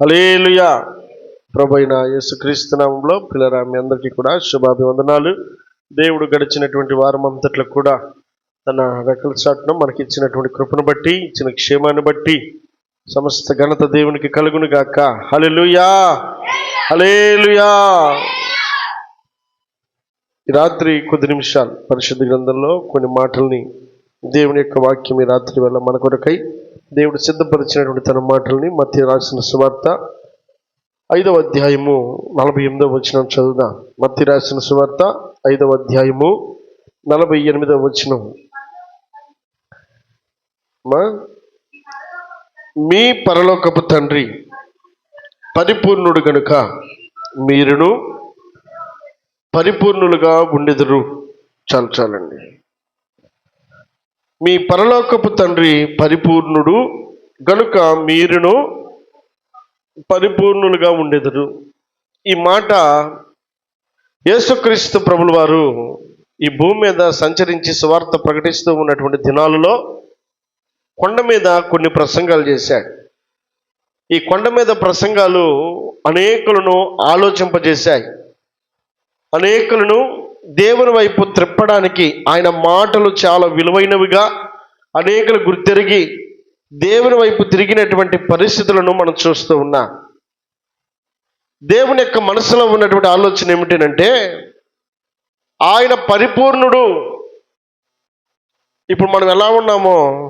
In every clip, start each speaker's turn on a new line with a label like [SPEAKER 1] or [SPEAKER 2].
[SPEAKER 1] Hallelujah ప్రభైన అయిన యేసుక్రీస్తు నామంలో పిల్లరా మీ అందరికీ కూడా శుభాభివందనాలు. దేవుడు గడిచినటువంటి వారం అంతట్లో కూడా తన రెక్కల చాటును మనకి ఇచ్చినటువంటి కృపను బట్టి ఇచ్చిన క్షేమాన్ని బట్టి సమస్త ఘనత దేవునికి కలుగును గాక. హల్లెలూయా. హలేలుయా రాత్రి కొద్ది నిమిషాలు పరిశుద్ధ గ్రంథంలో కొన్ని మాటల్ని దేవుని యొక్క వాక్యం ఈ రాత్రి వల్ల మన కొరకై దేవుడు సిద్ధపరిచినటువంటి తన మాటల్ని మధ్య రాసిన సువార్త ఐదవ అధ్యాయము నలభై ఎనిమిదవ వచనం చదువుదాం? మత్తి రాసిన సువార్త ఐదవ అధ్యాయము నలభై ఎనిమిదవ వచనం. మీ పరలోకపు తండ్రి పరిపూర్ణుడు గనుక మీరును పరిపూర్ణులుగా ఉండెదరు. చాలు చాలండి. మీ పరలోకపు తండ్రి పరిపూర్ణుడు గనుక మీరును పరిపూర్ణులుగా ఉండేదరు. ఈ మాట యేసుక్రీస్తు ప్రభుల వారు ఈ భూమి మీద సంచరించి సువార్త ప్రకటిస్తూ ఉన్నటువంటి దినాలలో కొండ మీద కొన్ని ప్రసంగాలు చేశాడు. ఈ కొండ మీద ప్రసంగాలు అనేకులను ఆలోచింపజేశాయి. అనేకులను దేవుని వైపు త్రిప్పడానికి ఆయన మాటలు చాలా విలువైనవిగా అనేకలు గుర్తెరిగి దేవుని వైపు తిరిగినటువంటి పరిస్థితులను మనం చూస్తూ ఉన్నాం. దేవుని యొక్క మనసులో ఉన్నటువంటి ఆలోచన ఏమిటంటే ఆయన పరిపూర్ణుడు. ఇప్పుడు మనం ఎలా ఉన్నామో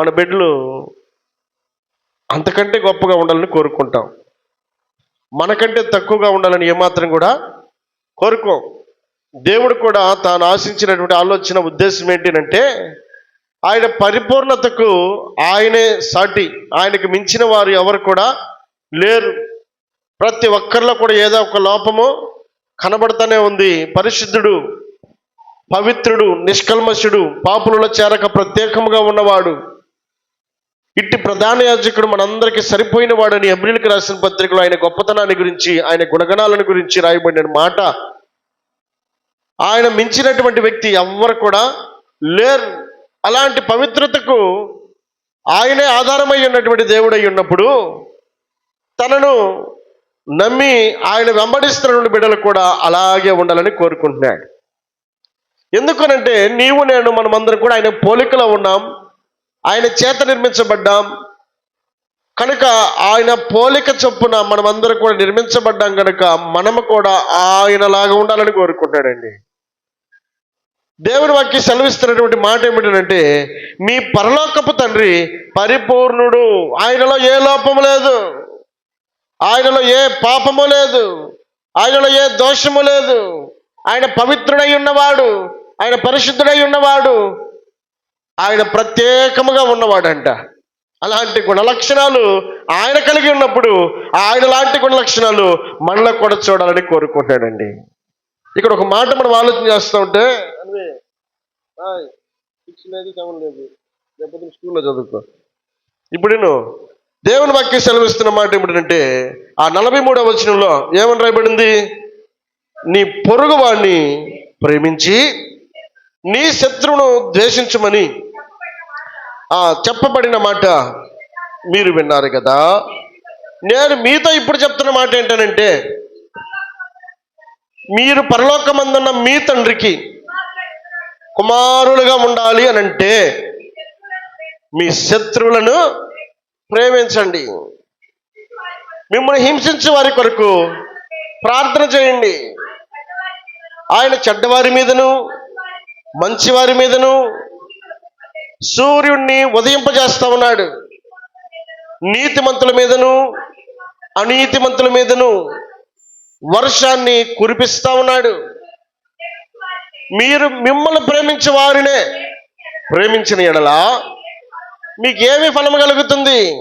[SPEAKER 1] మన బిడ్డలు అంతకంటే గొప్పగా ఉండాలని కోరుకుంటాం. మనకంటే తక్కువగా ఉండాలని ఏమాత్రం కూడా కోరుకోం. దేవుడు కూడా తాను ఆశించినటువంటి ఆలోచన ఉద్దేశం ఏంటంటే ఆయన పరిపూర్ణతకు ఆయనే సాటి. ఆయనకు మించిన వారు ఎవరు కూడా లేరు. ప్రతి ఒక్కరిలో కూడా ఏదో ఒక లోపము కనబడుతూనే ఉంది. పరిశుద్ధుడు పవిత్రుడు నిష్కల్మషుడు పాపులలో చేరక ప్రత్యేకముగా ఉన్నవాడు. ఇట్టి ప్రధాన యాజకుడు మనందరికీ సరిపోయిన వాడని ఎబ్రిల్కి రాసిన పత్రికలో ఆయన గొప్పతనాన్ని గురించి ఆయన గుణగణాలను గురించి రాయబడిన మాట ఆయన మించినటువంటి వ్యక్తి ఎవ్వరు కూడా లేరు. అలాంటి పవిత్రతకు ఆయనే ఆధారమై ఉన్నటువంటి దేవుడై ఉన్నప్పుడు తనను నమ్మి ఆయన వెంబడిస్తున్న బిడ్డలు కూడా అలాగే ఉండాలని కోరుకుంటున్నాడు. ఎందుకనంటే నీవు నేను మనమందరం కూడా ఆయన పోలికలో ఉన్నాం. ఆయన చేత నిర్మించబడ్డాం. కనుక ఆయన పోలిక చొప్పున మనమందరం కూడా నిర్మించబడ్డాం కనుక మనము కూడా ఆయనలాగా ఉండాలని కోరుకుంటాడండి దేవుని వాక్య సెలవిస్తున్నటువంటి మాట ఏమిటంటే మీ పరలోకపు తండ్రి పరిపూర్ణుడు. ఆయనలో ఏ లోపము లేదు. ఆయనలో ఏ పాపము లేదు. ఆయనలో ఏ దోషము లేదు. ఆయన పవిత్రుడై ఉన్నవాడు. ఆయన పరిశుద్ధుడై ఉన్నవాడు. ఆయన ప్రత్యేకముగా ఉన్నవాడంట. అలాంటి గుణలక్షణాలు ఆయన కలిగి ఉన్నప్పుడు ఆయన లాంటి గుణలక్షణాలు మనలో కూడా చూడాలని కోరుకుంటాడండి. ఇక్కడ ఒక మాట మనం ఆలోచన చేస్తూ ఉంటే రే ఆయ్, లేదు లేదు. లేకపోతే స్కూల్లో చదువుకో. ఇప్పుడు నేను దేవుని వాక్యం సెలవిస్తున్న మాట ఏమిటంటే ఆ నలభై మూడవ వచనంలో ఏమని రాయబడింది? నీ పొరుగువాణ్ణి ప్రేమించి నీ శత్రువును ద్వేషించమని. ఆ చెప్పబడిన మాట మీరు విన్నారు కదా. నేను మీతో ఇప్పుడు చెప్తున్న మాట ఏంటనంటే మీరు పరలోకమందున్న మీ తండ్రికి కుమారులుగా ఉండాలి అని అంటే మీ శత్రువులను ప్రేమించండి. మిమ్మల్ని హింసించే వారి కొరకు ప్రార్థన చేయండి. ఆయన చెడ్డవారి మీదను మంచివారి మీదను సూర్యుణ్ణి ఉదయింపజేస్తా ఉన్నాడు. నీతిమంతుల మీదను అనీతిమంతుల మీదను వర్షాన్ని కురిపిస్తా ఉన్నాడు. మీరు మిమ్మల్ని ప్రేమించే వారినే ప్రేమించిన ఎడల మీకేమి ఫలం కలుగుతుంది?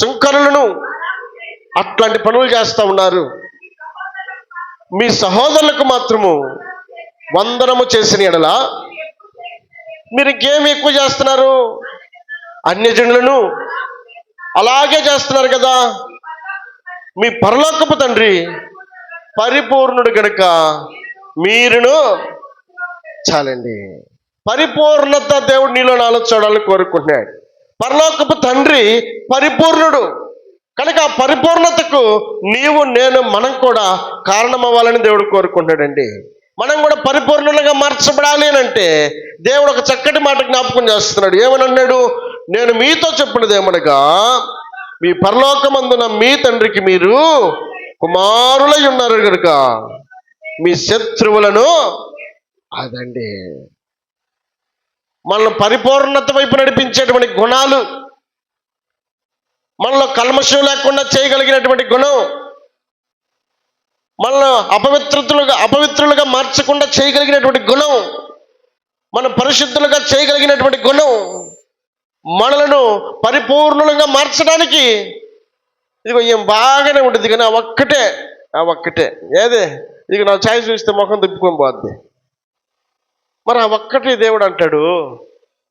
[SPEAKER 1] శంకరులను అట్లాంటి పనులు చేస్తూ ఉన్నారు. మీ సహోదరులకు మాత్రము వందనము చేసిన ఎడల మీరు ఇంకేమి ఎక్కువ చేస్తున్నారు? అన్యజనులను అలాగే చేస్తున్నారు కదా. మీ పరలోకపు తండ్రి పరిపూర్ణుడు గనుక మీరును చాలండి. పరిపూర్ణత దేవుడు నీలో నాలో చూడాలని కోరుకుంటున్నాడు. పరలోకపు తండ్రి పరిపూర్ణుడు. కనుక ఆ పరిపూర్ణతకు నీవు నేను మనం కూడా కారణమవ్వాలని దేవుడు కోరుకుంటాడండి మనం కూడా పరిపూర్ణులుగా మార్చబడాలి అని అంటే దేవుడు ఒక చక్కటి మాట జ్ఞాపకం చేస్తున్నాడు. ఏమని అన్నాడు నేను మీతో చెప్పినది ఏమనగా మీ పరలోకమందున మీ తండ్రికి మీరు కుమారులై ఉన్నారు కనుక మీ శత్రువులను అదండి. మనల్ని పరిపూర్ణత వైపు నడిపించేటువంటి గుణాలు మనలో కల్మషం లేకుండా చేయగలిగినటువంటి గుణం మనల్ని అపవిత్రతులుగా అపవిత్రులుగా మార్చకుండా చేయగలిగినటువంటి గుణం మన పరిశుద్ధులుగా చేయగలిగినటువంటి గుణం మనలను పరిపూర్ణంగా మార్చడానికి ఇదిగో కొంచెం బాగానే ఉంటుంది కానీ ఆ ఒక్కటే ఆ ఒక్కటే ఏదే? ఇక నా ఛాయ్ చూస్తే ముఖం తిప్పుకొని పోద్ది. మరి ఆ ఒక్కటి దేవుడు అంటాడు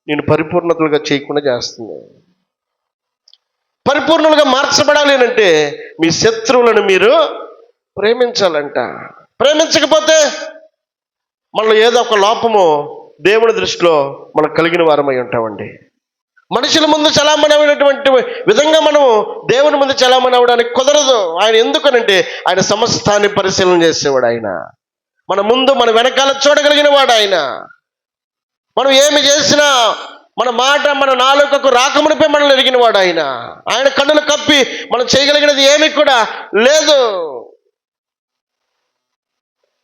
[SPEAKER 1] నేను పరిపూర్ణతలుగా చేయకుండా చేస్తుంది. పరిపూర్ణులుగా మార్చబడాలి అంటే మీ శత్రువులను మీరు ప్రేమించాలంట. ప్రేమించకపోతే మనలో ఏదో ఒక లోపము దేవుని దృష్టిలో మనకు కలిగిన వారమై ఉంటామండి. మనుషుల ముందు చలామణి అయినటువంటి విధంగా మనం దేవుని ముందు చలామణి అవ్వడానికి కుదరదు. ఆయన ఎందుకనంటే ఆయన సమస్తాన్ని పరిశీలన చేసేవాడు ఆయన. మన ముందు మన వెనకాల చూడగలిగిన వాడు ఆయన. మనం ఏమి చేసినా మన మాట మన నాలుకకు రాకమునిపై మనల్ని ఎరిగిన వాడు ఆయన. ఆయన కన్నులు కప్పి మనం చేయగలిగినది ఏమి కూడా లేదు.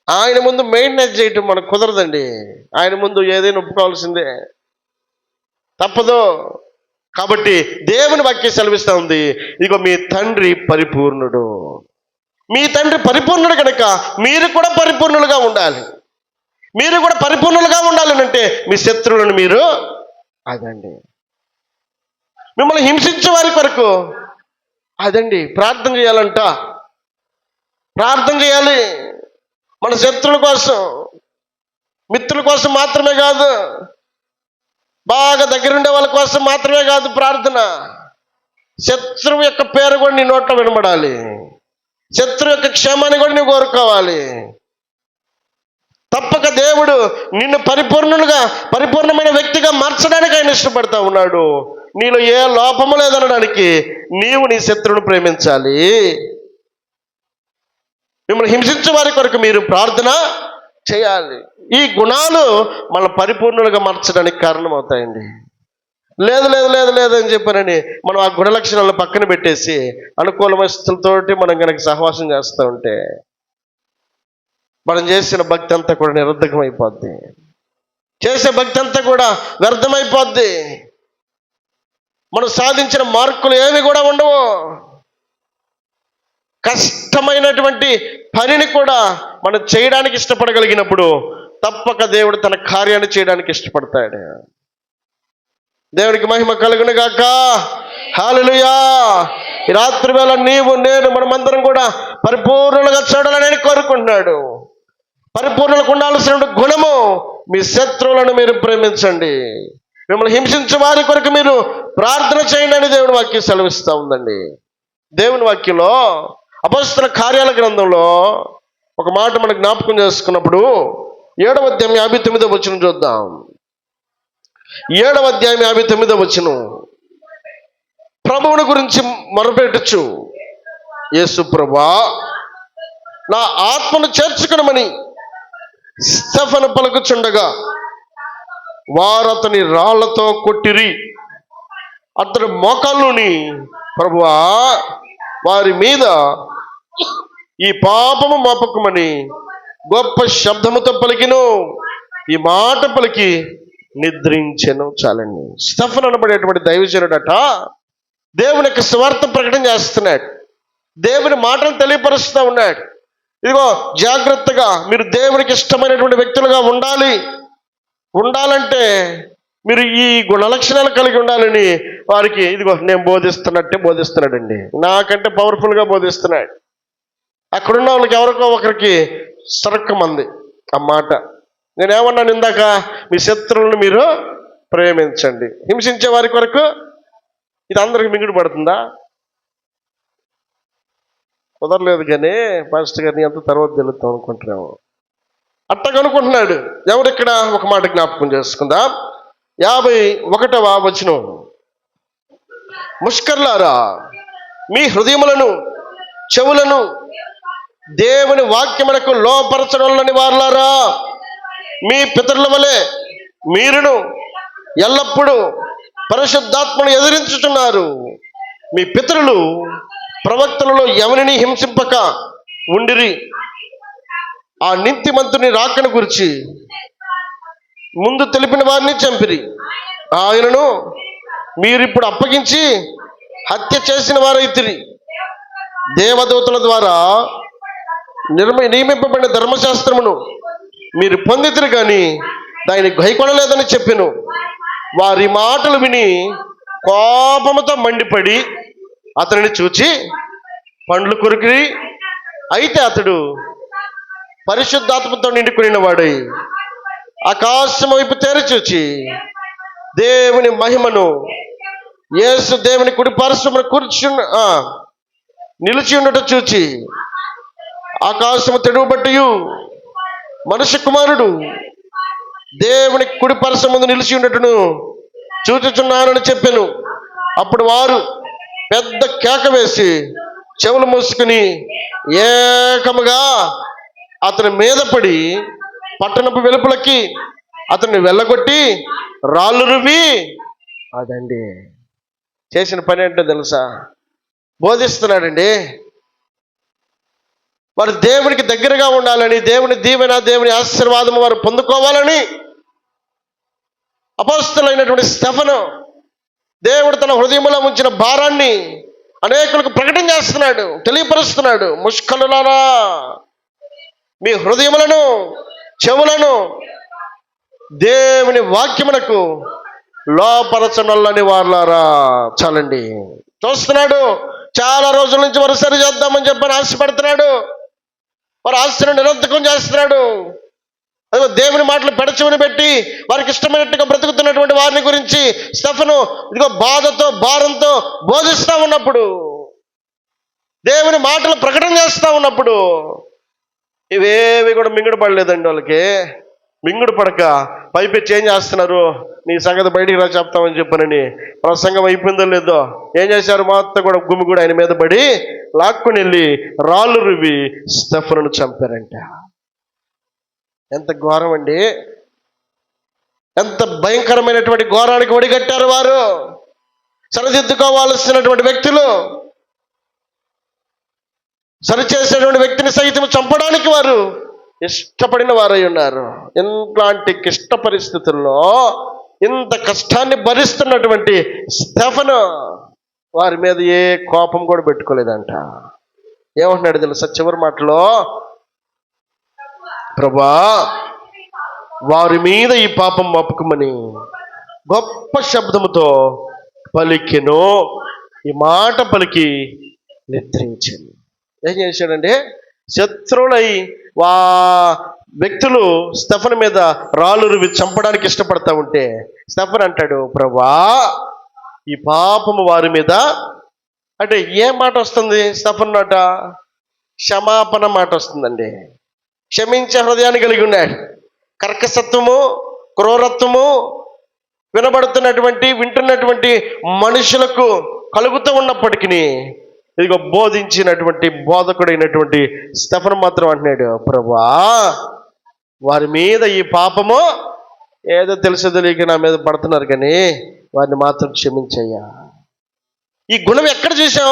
[SPEAKER 1] ఆయన ముందు మెయింటెనెన్స్ చేయటం మనకు కుదరదండి. ఆయన ముందు ఏదైనా ఒప్పుకోవాల్సిందే. తప్పదు. కాబట్టి దేవుని వాక్యం సెలవిస్తూ ఉంది. ఇదిగో మీ తండ్రి పరిపూర్ణుడు. మీ తండ్రి పరిపూర్ణుడు కనుక మీరు కూడా పరిపూర్ణులుగా ఉండాలి. మీరు కూడా పరిపూర్ణులుగా ఉండాలనంటే మీ శత్రువులను మీరు అదండి మిమ్మల్ని హింసించే వారి కొరకు అదండి ప్రార్థన చేయాలంట. ప్రార్థన చేయాలి. మన శత్రువుల కోసం మిత్రుల కోసం మాత్రమే కాదు. బాగా దగ్గరుండే వాళ్ళ కోసం మాత్రమే కాదు ప్రార్థన. శత్రువు యొక్క పేరు కూడా నీ నోట్లో వినబడాలి. శత్రువు యొక్క క్షేమాన్ని కూడా నువ్వు కోరుకోవాలి. తప్పక దేవుడు నిన్ను పరిపూర్ణులుగా పరిపూర్ణమైన వ్యక్తిగా మార్చడానికి ఆయన ఇష్టపడతా ఉన్నాడు. నీలో ఏ లోపము లేదనడానికి నీవు నీ శత్రువును ప్రేమించాలి. మిమ్మల్ని హింసించే వారి కొరకు మీరు ప్రార్థన చేయాలి. ఈ గుణాలు మన పరిపూర్ణులుగా మార్చడానికి కారణమవుతాయండి. లేదు లేదు లేదు లేదు అని చెప్పానని మనం ఆ గుణ లక్షణాలను పక్కన పెట్టేసి అనుకూల పరిస్థితులతోటి మనం కనుక సహవాసం చేస్తూ ఉంటే మనం చేసిన భక్తి అంతా కూడా నిరర్ధకం అయిపోద్ది చేసే భక్తి అంతా కూడా వ్యర్థమైపోద్ది. మనం సాధించిన మార్కులు ఏవి కూడా ఉండవు. కష్టమైనటువంటి పనిని కూడా మనం చేయడానికి ఇష్టపడగలిగినప్పుడు తప్పక దేవుడు తన కార్యాన్ని చేయడానికి ఇష్టపడతాడు. దేవునికి మహిమ కలుగును గాక. హాలలుయా ఈ రాత్రి వేళ నీవు నేను మనమందరం కూడా పరిపూర్ణులుగా చూడాలని కోరుకుంటున్నాడు. పరిపూర్ణలకు ఉండాల్సిన గుణము మీ శత్రువులను మీరు ప్రేమించండి. మిమ్మల్ని హింసించే వారి కొరకు మీరు ప్రార్థన చేయండి అని దేవుని వాక్యం సెలవిస్తూ ఉందండి. దేవుని వాక్యంలో అపస్తుల కార్యాల గ్రంథంలో ఒక మాట మనం జ్ఞాపకం చేసుకున్నప్పుడు ఏడవ అధ్యాయం యాభై తొమ్మిదో వచ్చిన చూద్దాం. ఏడవ అధ్యాయం యాభై తొమ్మిదో వచ్చిన ప్రభువుని గురించి మొరపెట్టచ్చు యేసు ప్రభా నా ఆత్మను చేర్చుకునమని స్టెఫను పలుకుచుండగా వారు అతని రాళ్ళతో కొట్టిరి. అతడు మోకాళ్ళుని ప్రభువా వారి మీద ఈ పాపము మోపకమని గొప్ప శబ్దముతో పలికిను. ఈ మాట పలికి నిద్రించెను చాలండి. స్టఫన్ అనబడేటువంటి దైవజనుడట దేవుని యొక్క స్వార్థ ప్రకటన చేస్తున్నాడు. దేవుని మాటలు తెలియపరుస్తూ ఉన్నాడు. ఇదిగో జాగ్రత్తగా మీరు దేవునికి ఇష్టమైనటువంటి వ్యక్తులుగా ఉండాలి. ఉండాలంటే మీరు ఈ గుణలక్షణాలు కలిగి ఉండాలని వారికి ఇదిగో నేను బోధిస్తున్నట్టే బోధిస్తున్నాడండి. నాకంటే పవర్ఫుల్గా బోధిస్తున్నాడు. అక్కడున్న వాళ్ళకి ఎవరికో ఒకరికి సరక్కమంది ఆ మాట. నేనేమన్నాను ఇందాక మీ శత్రువులను మీరు ప్రేమించండి. హింసించే వారి కొరకు ఇది అందరికి మింగుడు పడుతుందా? కుదరలేదు కానీ పాస్టర్ గారిని అంత తర్వాత తెలుద్దాం అనుకుంటున్నాము. అట్టగనుకుంటున్నాడు ఎవరిక్కడ? ఒక మాట జ్ఞాపకం చేసుకుందాం. యాభై ఒకటవ వచనం. ముష్కర్లారా మీ హృదయములను చెవులను దేవుని వాక్యములకు లోపరచడంలోని వారులారా మీ పితరుల వలె మీరును ఎల్లప్పుడూ పరిశుద్ధాత్మను ఎదిరించుచున్నారు. మీ పితరులు ప్రవక్తలలో ఎవరిని హింసింపక ఉండిరి? ఆ నీతిమంతుని రాకను గురించి ముందు తెలిపిన వారిని చంపిరి. ఆయనను మీరిప్పుడు అప్పగించి హత్య చేసిన వారైతిరి. దేవదూతల ద్వారా నిర్మ నియమింపబడిన ధర్మశాస్త్రమును మీరు పొందితిరు కానీ దాన్ని గైకొనలేదని చెప్పాను. వారి మాటలు విని కోపముతో మండిపడి అతనిని చూచి పండ్లు కొరికి అయితే అతడు పరిశుద్ధాత్మతో నిండుకునిన వాడై ఆకాశం వైపు తెరచూచి దేవుని మహిమను యేసు దేవుని కుడి పరిశ్రమను కూర్చున్న నిలిచి ఉండటం చూచి ఆకాశము తెడువబట్టియు మనుష్య కుమారుడు. దేవుని కుడి పరస ముందు నిలిచి ఉండటను చూచుచున్నానని చెప్పాను. అప్పుడు వారు పెద్ద కేక వేసి చెవులు మూసుకుని ఏకముగా అతని మీద పడి పట్టణపు వెలుపలకి అతన్ని వెళ్ళగొట్టి రాళ్ళు రువి అదండి. చేసిన పని ఏంటో తెలుసా? బోధిస్తున్నాడండి. వారు దేవునికి దగ్గరగా ఉండాలని దేవుని దీవెన దేవుని ఆశీర్వాదం వారు పొందుకోవాలని అపోస్తులైనటువంటి స్టెఫను దేవుడు తన హృదయంలో ఉంచిన భారాన్ని అనేకులకు ప్రకటన చేస్తున్నాడు తెలియపరుస్తున్నాడు. ముష్కలులారా మీ హృదయములను చెవులను దేవుని వాక్యమునకు లోపరచనల్లని వారులారా. చాలండి. చూస్తున్నాడు. చాలా రోజుల నుంచి వరుసరి చేద్దామని చెప్పని ఆశపడుతున్నాడు. వారు ఆశను నిరంతకం చేస్తున్నాడు. అదిగో దేవుని మాటలు పెడచెవిని పెట్టి వారికి ఇష్టమైనట్టుగా బ్రతుకుతున్నటువంటి వారిని గురించి స్టఫను ఇదిగో బాధతో భారంతో బోధిస్తూ ఉన్నప్పుడు దేవుని మాటలు ప్రకటన చేస్తూ ఉన్నప్పుడు ఇవేవి కూడా మింగడపడలేదండి వాళ్ళకి. మింగుడు పడక పైపెచ్చి ఏం చేస్తున్నారు. నీ సంగతి బయటికి రా చెప్తామని చెప్పనని ప్రసంగం అయిపోయిందో లేదో ఏం చేశారు? మాత్రం కూడా గుమ్మి కూడా ఆయన మీద పడి లాక్కుని వెళ్ళి రాళ్ళు రువి స్టెఫను చంపారంట. ఎంత ఘోరం అండి. ఎంత భయంకరమైనటువంటి ఘోరానికి ఒడిగట్టారు వారు. సరిదిద్దుకోవాల్సినటువంటి వ్యక్తులు సరిచేసినటువంటి వ్యక్తిని సైతం చంపడానికి వారు ఇష్టపడిన వారై ఉన్నారు. ఇట్లాంటి క్లిష్ట పరిస్థితుల్లో ఇంత కష్టాన్ని భరిస్తున్నటువంటి స్టెఫను వారి మీద ఏ కోపం కూడా పెట్టుకోలేదంట. ఏమంటున్నాడు తెలుసా? చివరి మాటలో ప్రభా వారి మీద ఈ పాపం మపుకుమని గొప్ప శబ్దముతో పలికెను. ఈ మాట పలికి నిద్రించింది ఏం చేశాడంటే శత్రువులై వా వ్యక్తులు స్టఫన్ మీద రాళ్ళు చంపడానికి ఇష్టపడతా ఉంటే స్టఫన్ అంటాడు ప్రభా ఈ పాపము వారి మీద అంటే ఏ మాట వస్తుంది స్టఫన్ మాట? క్షమాపణ మాట వస్తుందండి. క్షమించే హృదయాన్ని కలిగి ఉన్నాడు. కర్కసత్వము క్రూరత్వము వినబడుతున్నటువంటి వింటున్నటువంటి మనుషులకు కలుగుతూ ఉన్నప్పటికీ ఇదిగో బోధించినటువంటి బోధకుడైనటువంటి స్టెఫన్ మాత్రం అంటున్నాడు ప్రభా వారి మీద ఈ పాపము ఏదో తెలుసు తెలియక నా మీద పడుతున్నారు కానీ వారిని మాత్రం క్షమించయ్యా. ఈ గుణం ఎక్కడ చూసాం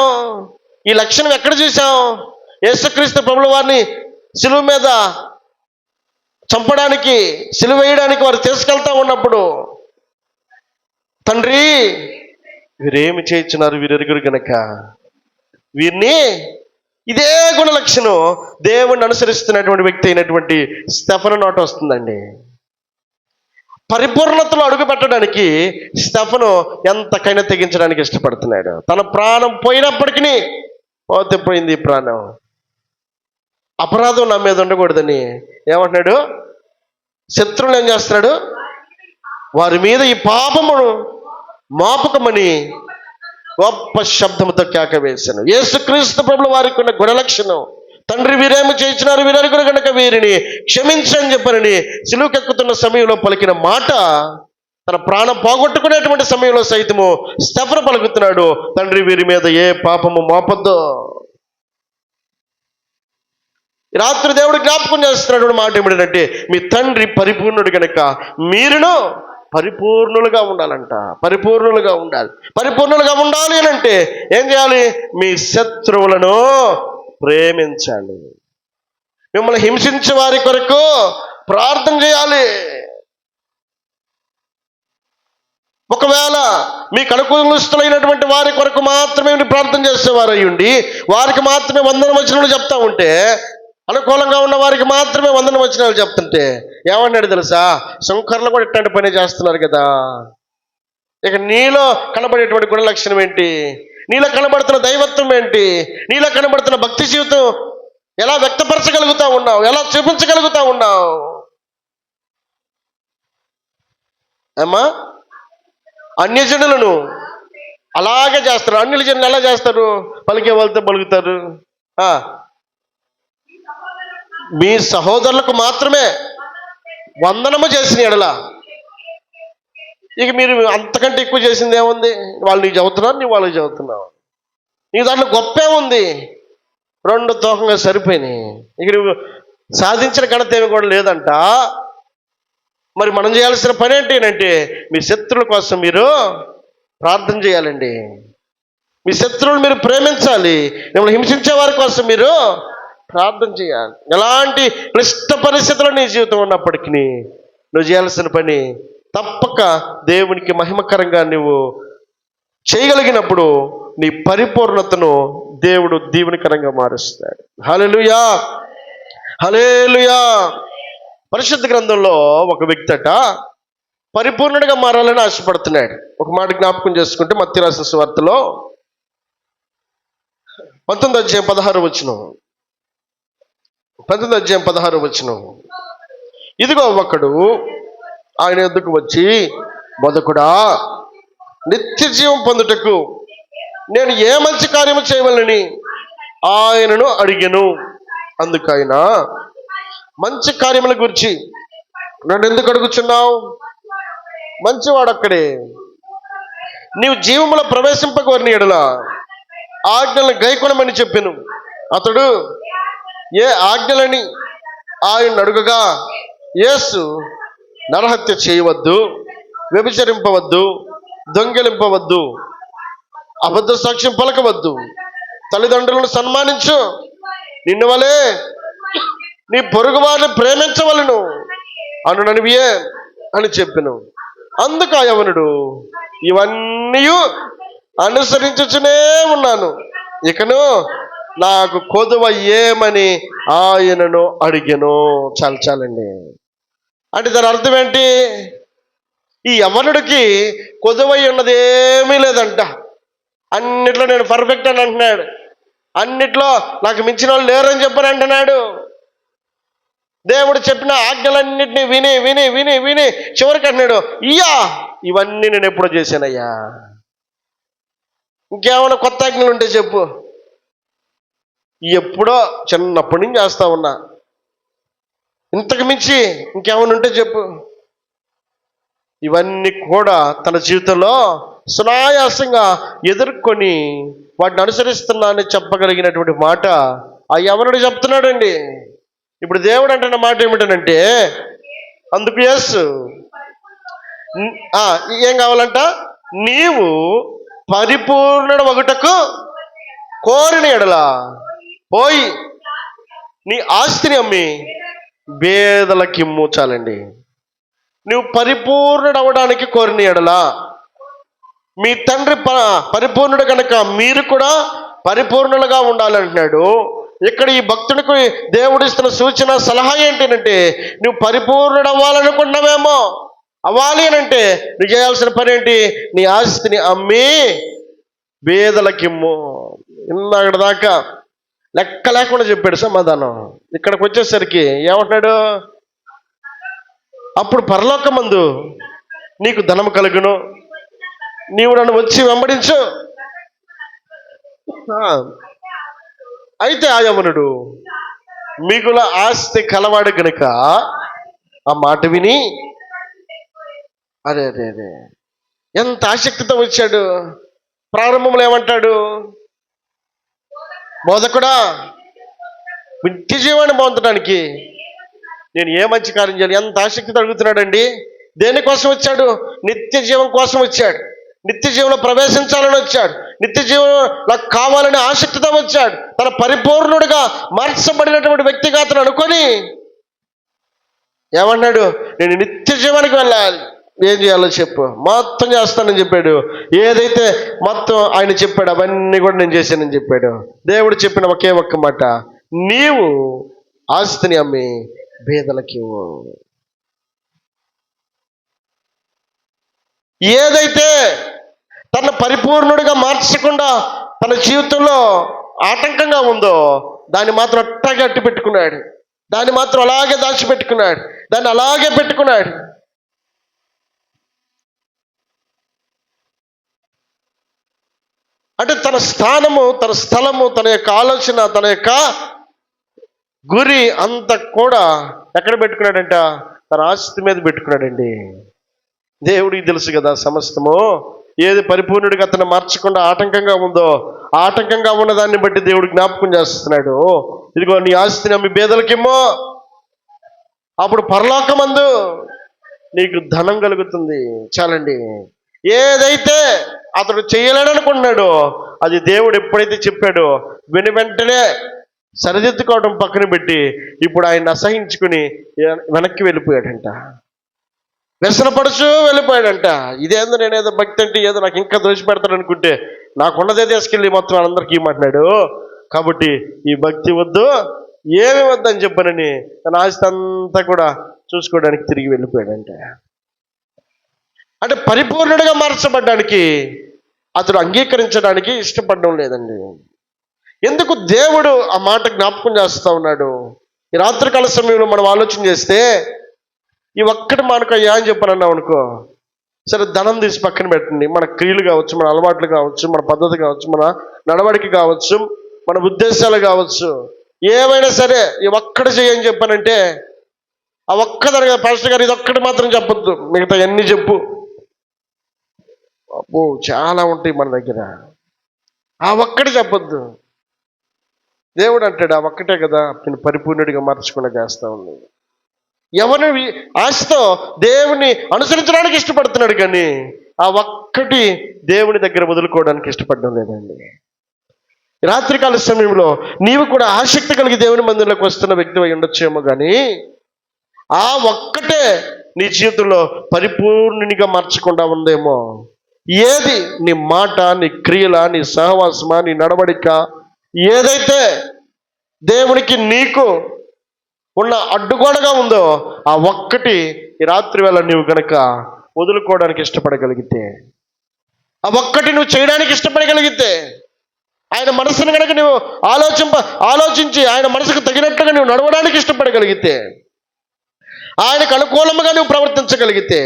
[SPEAKER 1] ఈ లక్షణం ఎక్కడ చూసాం యేసుక్రీస్తు ప్రభుల వారిని సిలువ మీద చంపడానికి సిలువ వేయడానికి వారు తీసుకెళ్తా ఉన్నప్పుడు తండ్రి వీరేమి చేయించున్నారు వీరిరుగురు గనక? వీరిని ఇదే గుణ లక్షణం దేవుణ్ణి అనుసరిస్తున్నటువంటి వ్యక్తి అయినటువంటి స్టెఫన్ నోట వస్తుందండి. పరిపూర్ణతలో అడుగు పెట్టడానికి స్టెఫను ఎంతకైనా తెగించడానికి ఇష్టపడుతున్నాడు. తన ప్రాణం పోయినప్పటికీ పోతే పోయింది ఈ ప్రాణం. అపరాధం నా మీద ఉండకూడదని ఏమంటున్నాడు? శత్రువులు ఏం చేస్తున్నాడు? వారి మీద ఈ పాపమును మాపకమని గొప్ప శబ్దముతో కేక వేశాను యేసుక్రీస్తు ప్రభుల వారికి ఉన్న గుణలక్షణం. తండ్రి వీరేమి చేయించినారు? వీరరుగురు కనుక వీరిని క్షమించని చెప్పనని సిలువకెక్కుతున్న సమయంలో పలికిన మాట తన ప్రాణం పోగొట్టుకునేటువంటి సమయంలో సైతము స్తఫన పలుకుతున్నాడు. తండ్రి వీరి మీద ఏ పాపము మోపద్దు. రాత్రి దేవుడు జ్ఞాపకం చేస్తున్నాడు. మాట ఏమిటంటే మీ తండ్రి పరిపూర్ణుడు గనక మీరును పరిపూర్ణులుగా ఉండాలంట. పరిపూర్ణులుగా ఉండాలి. పరిపూర్ణులుగా ఉండాలి అని అంటే ఏం చేయాలి? మీ శత్రువులను ప్రేమించాలి. మిమ్మల్ని హింసించే వారి కొరకు ప్రార్థన చేయాలి. ఒకవేళ మీకు అనుకూలస్తులైనటువంటి వారి కొరకు మాత్రమే ప్రార్థన చేసేవారు అయ్యుండి వారికి మాత్రమే వందన వచనాలు చెప్తా ఉంటే అనుకూలంగా ఉన్న వారికి మాత్రమే వందన వచనాలు చెప్తుంటే ఏమన్నాడు తెలుసా? శంకర్లు కూడా ఇట్లాంటి పని చేస్తున్నారు కదా. ఇక నీలో కనబడేటువంటి గుణ లక్షణం ఏంటి? నీలో కనబడుతున్న దైవత్వం ఏంటి? నీలో కనబడుతున్న భక్తి జీవితం ఎలా వ్యక్తపరచగలుగుతా ఉన్నావు? ఎలా చూపించగలుగుతా ఉన్నావు? ఏమ్మా? అన్యజనులను అలాగే చేస్తారు. అన్యుల జనులు ఎలా చేస్తారు? పలికే వాళ్ళతో పలుకుతారు. మీ సహోదరులకు మాత్రమే వందనము చేసిన ఎడల. ఇక మీరు అంతకంటే ఎక్కువ చేసింది ఏముంది? వాళ్ళు నీకు చదువుతున్నారు నీ వాళ్ళకి చదువుతున్నావు. నీ దాంట్లో గొప్పే ఉంది రెండు తోకంగా సరిపోయినాయి. ఇక నువ్వు సాధించిన ఘనత ఏమి కూడా లేదంట. మరి మనం చేయాల్సిన పని ఏంటంటే మీ శత్రువుల కోసం మీరు ప్రార్థన చేయాలండి. మీ శత్రువులు మీరు ప్రేమించాలి. మిమ్మల్ని హింసించే వారి కోసం మీరు ప్రార్థన చేయాలి. ఎలాంటి క్లిష్ట పరిస్థితుల్లో నీ జీవితం ఉన్నప్పటికీ నువ్వు చేయాల్సిన పని తప్పక దేవునికి మహిమకరంగా నువ్వు చేయగలిగినప్పుడు నీ పరిపూర్ణతను దేవుడు దీవెనకరంగా మారుస్తాడు. హల్లెలూయా! హలేలుయా పరిశుద్ధ గ్రంథంలో ఒక వ్యక్తి అట పరిపూర్ణుడిగా మారాలని ఆశపడుతున్నాడు. ఒక మాట జ్ఞాపకం చేసుకుంటే మత్తి రాసిన పంతొమ్మిది అధ్యాయం పదహారు వచ్చిన పంతొమ్మిది అధ్యాయం పదహారు వచ్చిన ఇదిగో ఒకడు ఆయన ఎద్దుకు వచ్చి బతుకుడా నిత్య జీవం పొందుటకు నేను ఏ మంచి కార్యము చేయవలని ఆయనను అడిగాను. అందుకైనా మంచి కార్యముల గురించి నన్ను ఎందుకు అడుగుచున్నావు? మంచివాడు అక్కడే నీవు జీవముల ప్రవేశింపకోరిన ఎడల ఆజ్ఞలను గైకొనమని చెప్పాను. అతడు ఏ ఆజ్ఞలని ఆయన అడుగగా యేసు నరహత్య చేయవద్దు వ్యభిచరింపవద్దు దొంగిలింపవద్దు అబద్ధ సాక్ష్యం పలకవద్దు. తల్లిదండ్రులను సన్మానించు. నిన్ను వలే నీ పొరుగు వారిని ప్రేమించవలను అనుననివియే అని చెప్పిను. అందుకు ఆ యవనుడు ఇవన్నీ అనుసరించుచునే ఉన్నాను. ఇకను నాకు కొదువ ఏమని ఆయనను అడిగను. చాలు చాలండి. అంటే దాని అర్థం ఏంటి? ఈ యవనుడికి కొదువై ఉన్నది ఏమీ లేదంట. అన్నిట్లో నేను పర్ఫెక్ట్ అని అంటున్నాడు. అన్నిట్లో నాకు మించిన వాళ్ళు లేరని చెప్పని అంటున్నాడు. దేవుడు చెప్పిన ఆజ్ఞలన్నింటినీ విని విని విని విని చివరికి అంటున్నాడు ఇయ్యా ఇవన్నీ నేను ఎప్పుడు చేశానయ్యా? ఇంకేమైనా కొత్త ఆజ్ఞలు ఉంటే చెప్పు. ఎప్పుడో చిన్నప్పటి నుంచి చేస్తా ఉన్నా. ఇంతకు మించి ఇంకేమైనా ఉంటే చెప్పు. ఇవన్నీ కూడా తన జీవితంలో సునాయాసంగా ఎదుర్కొని వాటిని అనుసరిస్తున్నానని చెప్పగలిగినటువంటి మాట ఆ యవనుడు చెప్తున్నాడండి. ఇప్పుడు దేవుడు అంటున్న మాట ఏమిటనంటే అందుకు ఎస్ ఏం కావాలంట? నీవు పరిపూర్ణ ఒకటకు కోరిన ఎడలా పోయి నీ ఆస్తిని అమ్మి బేదలకి చాలండి నువ్వు పరిపూర్ణుడు అవ్వడానికి కోరిన ఎడలా మీ తండ్రి ప పరిపూర్ణుడు కనుక మీరు కూడా పరిపూర్ణులుగా ఉండాలంటున్నాడు. ఇక్కడ ఈ భక్తుడికి దేవుడిస్తున్న సూచన సలహా ఏంటంటే నువ్వు పరిపూర్ణుడు అవ్వాలనుకున్నావేమో అవ్వాలి అని అంటే నువ్వు చేయాల్సిన పని ఏంటి? నీ ఆస్తిని అమ్మి బేదలకిమ్ము ఇందాక దాకా లెక్క లేకుండా చెప్పాడు సమాధానం. ఇక్కడికి వచ్చేసరికి ఏమంటున్నాడు? అప్పుడు పరలోకమందు నీకు ధనం కలుగును. నీవు నన్ను వచ్చి వెంబడించు. ఆ, అయితే ఆయమనుడు మిగుల ఆస్తి కలవాడు గనుక ఆ మాట విని అరే అరే అరే. ఎంత ఆసక్తితో వచ్చాడు. ప్రారంభంలో ఏమంటాడు? బోధకుడా నిత్య జీవాన్ని పొందడానికి నేను ఏ మంచి కార్యం చేయాలి? ఎంత ఆసక్తి అడుగుతున్నాడండి దేనికోసం వచ్చాడు? నిత్య జీవం కోసం వచ్చాడు. నిత్య జీవంలో ప్రవేశించాలని వచ్చాడు. నిత్య జీవం నాకు కావాలని ఆసక్తితో వచ్చాడు. తన పరిపూర్ణుడిగా మార్చబడినటువంటి వ్యక్తిగా అతను అనుకొని ఏమన్నాడు? నేను నిత్య జీవానికి వెళ్ళాలి. ఏం చేయాలో చెప్పు. మొత్తం చేస్తానని చెప్పాడు. ఏదైతే మొత్తం ఆయన చెప్పాడు అవన్నీ కూడా నేను చేశానని చెప్పాడు. దేవుడు చెప్పిన ఒకే ఒక్క మాట. నీవు ఆస్తిని అమ్మి భేదలకి ఏదైతే తన పరిపూర్ణుడిగా మార్చకుండా తన జీవితంలో ఆటంకంగా ఉందో దాన్ని మాత్రం అట్టాగే అట్టి పెట్టుకున్నాడు. దాన్ని మాత్రం అలాగే దాచిపెట్టుకున్నాడు. దాన్ని అలాగే పెట్టుకున్నాడు. అంటే తన స్థానము తన స్థలము తన యొక్క ఆలోచన తన యొక్క గురి అంత కూడా ఎక్కడ పెట్టుకున్నాడంట? తన ఆస్తి మీద పెట్టుకున్నాడండి. దేవుడికి తెలుసు కదా సమస్తము. ఏది పరిపూర్ణుడిగా అతను మార్చకుండా ఆటంకంగా ఉందో ఆటంకంగా ఉన్న దాన్ని బట్టి దేవుడు జ్ఞాపకం చేస్తున్నాడు. ఇదిగో నీ ఆస్తిని అమ్మి బేదలకేమో అప్పుడు పరలోకమందు నీకు ధనం కలుగుతుంది. చాలండి. ఏదైతే అతడు చేయలేడనుకున్నాడు. అది దేవుడు ఎప్పుడైతే చెప్పాడో విని వెంటనే సరిదిద్దుకోవడం పక్కన పెట్టి ఇప్పుడు ఆయన అసహించుకుని వెనక్కి వెళ్ళిపోయాడంట. వ్యసనపడుచు వెళ్ళిపోయాడంట. ఇదేందో నేను ఏదో భక్తి అంటే ఏదో నాకు ఇంకా దోషి పెడతాడు అనుకుంటే నాకున్నదే తీసుకెళ్ళి మొత్తం వాళ్ళందరికీ ఇవ్వమంటున్నాడు. కాబట్టి ఈ భక్తి వద్దు ఏమి వద్దని చెప్పనని తన ఆస్తి అంతా కూడా చూసుకోవడానికి తిరిగి వెళ్ళిపోయాడంట. అంటే పరిపూర్ణుడిగా మార్చబడ్డానికి అతడు అంగీకరించడానికి ఇష్టపడడం లేదండి. ఎందుకు దేవుడు ఆ మాట జ్ఞాపకం చేస్తూ ఉన్నాడు? ఈ రాత్రికాల సమయంలో మనం ఆలోచన చేస్తే ఈ ఒక్కటి మానకయ్యా అని చెప్పనన్నాం అనుకో సరే ధనం తీసి పక్కన పెట్టండి. మన క్రియలు కావచ్చు మన అలవాట్లు కావచ్చు మన పద్ధతి కావచ్చు మన నడవడిక కావచ్చు మన ఉద్దేశాలు కావచ్చు ఏమైనా సరే ఈ ఒక్కటి చేయని చెప్పానంటే ఆ ఒక్కదాని పాస్టర్ గారు ఇది ఒక్కటి మాత్రం చెప్పొద్దు. మిగతా అన్ని చెప్పు. అబ్బో చాలా ఉంటాయి మన దగ్గర. ఆ ఒక్కటి చెప్పొద్దు. దేవుడు అంటాడు ఆ ఒక్కటే కదా నేను పరిపూర్ణుడిగా మార్చకుండా చేస్తా ఉంది. ఎవరిని ఆశతో దేవుని అనుసరించడానికి ఇష్టపడుతున్నాడు కానీ ఆ ఒక్కటి దేవుని దగ్గర వదులుకోవడానికి ఇష్టపడడం లేదండి. రాత్రికాల సమయంలో నీవు కూడా ఆసక్తి కలిగి దేవుని మందిరంలోకి వస్తున్న వ్యక్తి అయి ఉండొచ్చేమో కానీ ఆ ఒక్కటే నీ జీవితంలో పరిపూర్ణునిగా మార్చకుండా ఉందేమో. ఏది నీ మాట నీ క్రియల నీ సహవాసమా నీ నడవడిక? ఏదైతే దేవునికి నీకు ఉన్న అడ్డుగోడగా ఉందో ఆ ఒక్కటి ఈ రాత్రి వేళ నీవు గనక వదులుకోవడానికి ఇష్టపడగలిగితే ఆ ఒక్కటి నువ్వు చేయడానికి ఇష్టపడగలిగితే ఆయన మనసును కనుక నువ్వు ఆలోచింప ఆలోచించి ఆయన మనసుకు తగినట్టుగా నువ్వు నడవడానికి ఇష్టపడగలిగితే ఆయనకు అనుకూలంగా నువ్వు ప్రవర్తించగలిగితే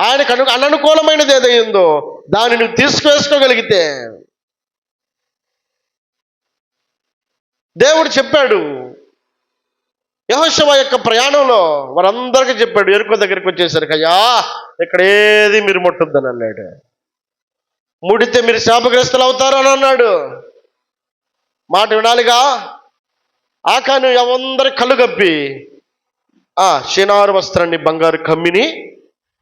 [SPEAKER 1] ఆయనకు అను అననుకూలమైనది ఏదైందో దాన్ని నువ్వు తీసుకువేసుకోగలిగితే దేవుడు చెప్పాడు. యహోశవ యొక్క ప్రయాణంలో వారందరికీ చెప్పాడు ఎరుకో దగ్గరికి వచ్చేసరికి అయ్యా ఇక్కడ ఏది మీరు ముట్టొద్దని అన్నాడు. ముడితే మీరు శాపగ్రస్తులు అవుతారు అని అన్నాడు. మాట వినాలిగా? ఆకాను అందరి కళ్ళు కప్పి ఆ శీనారు వస్త్రాన్ని బంగారు కమ్మిని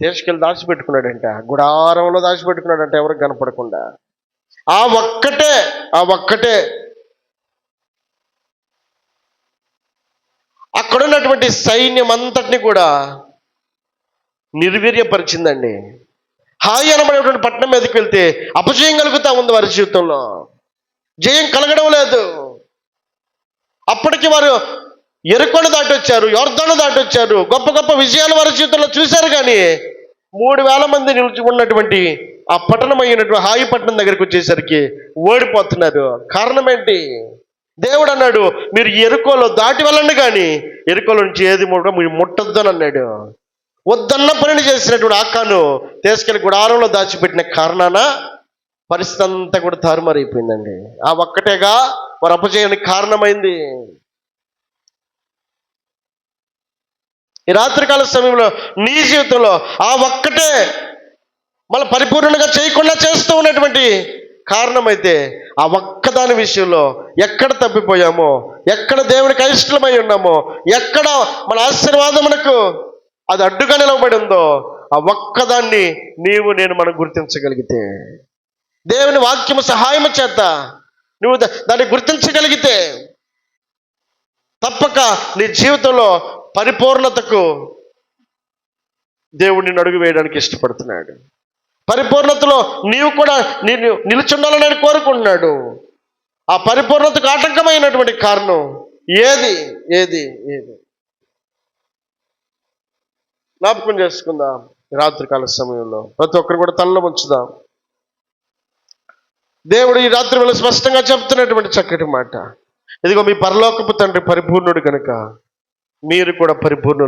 [SPEAKER 1] తీసుకెళ్ళి దాచిపెట్టుకున్నాడంట. గుడారంలో దాచిపెట్టుకున్నాడంట ఎవరికి కనపడకుండా. ఆ ఒక్కటే ఆ ఒక్కటే అక్కడ ఉన్నటువంటి సైన్యం అంతటిని కూడా నిర్వీర్యపరిచిందండి. హాయి అనబడేటువంటి పట్టణం మీదకి వెళ్తే అపజయం కలుగుతా ఉంది వారి జీవితంలో. జయం కలగడం లేదు. అప్పటికి వారు ఎరుకొను దాటొచ్చారు యోర్ధను దాటొచ్చారు. గొప్ప గొప్ప విజయాలు వారి జీవితంలో చూశారు కానీ మూడు వేల మంది నిలిచి ఉన్నటువంటి ఆ పట్టణం అయినటువంటి హాయి పట్టణం దగ్గరికి వచ్చేసరికి ఓడిపోతున్నారు. కారణం ఏంటి? దేవుడు అన్నాడు మీరు ఎరుకోలో దాటి వెళ్ళండి కానీ ఎరుకోలో నుంచి ఏది కూడా మీరు ముట్టొద్దు అని అన్నాడు. వద్దన్న పనిని చేసినటువంటి ఆకాను తీసుకెళ్ళి గుడారంలో దాచిపెట్టిన కారణాన పరిస్థితి అంతా కూడా తారుమారైపోయిందండి. ఆ ఒక్కటేగా వారు అపజయానికి కారణమైంది. ఈ రాత్రికాల సమయంలో నీ జీవితంలో ఆ ఒక్కటే మళ్ళీ పరిపూర్ణంగా చేయకుండా చేస్తూ ఉన్నటువంటి కారణమైతే ఆ ఒక్కదాని విషయంలో ఎక్కడ తప్పిపోయామో ఎక్కడ దేవునికి అయిష్టమై ఉన్నామో ఎక్కడ మన ఆశీర్వాదమునకు అది అడ్డుగా నిలవబడి ఉందో ఆ ఒక్కదాన్ని నీవు నేను మనం గుర్తించగలిగితే. దేవుని వాక్యము సహాయము చేత నువ్వు దాన్ని గుర్తించగలిగితే తప్పక నీ జీవితంలో పరిపూర్ణతకు దేవుడిని అడుగు వేయడానికి ఇష్టపడుతున్నాడు. పరిపూర్ణతలో నీవు కూడా నేను నిలుచుండాలని ఆయన కోరుకుంటున్నాడు. ఆ పరిపూర్ణతకు ఆటంకమైనటువంటి కారణం ఏది? ఏది? ఏది? జ్ఞాపకం చేసుకుందాం రాత్రికాల సమయంలో. ప్రతి ఒక్కరు కూడా తనలో ఉంచుదాం దేవుడు ఈ రాత్రి వేళ స్పష్టంగా చెప్తున్నటువంటి చక్కటి మాట. ఇదిగో మీ పరలోకపు తండ్రి పరిపూర్ణుడు కనుక మీరు కూడా పరిపూర్ణ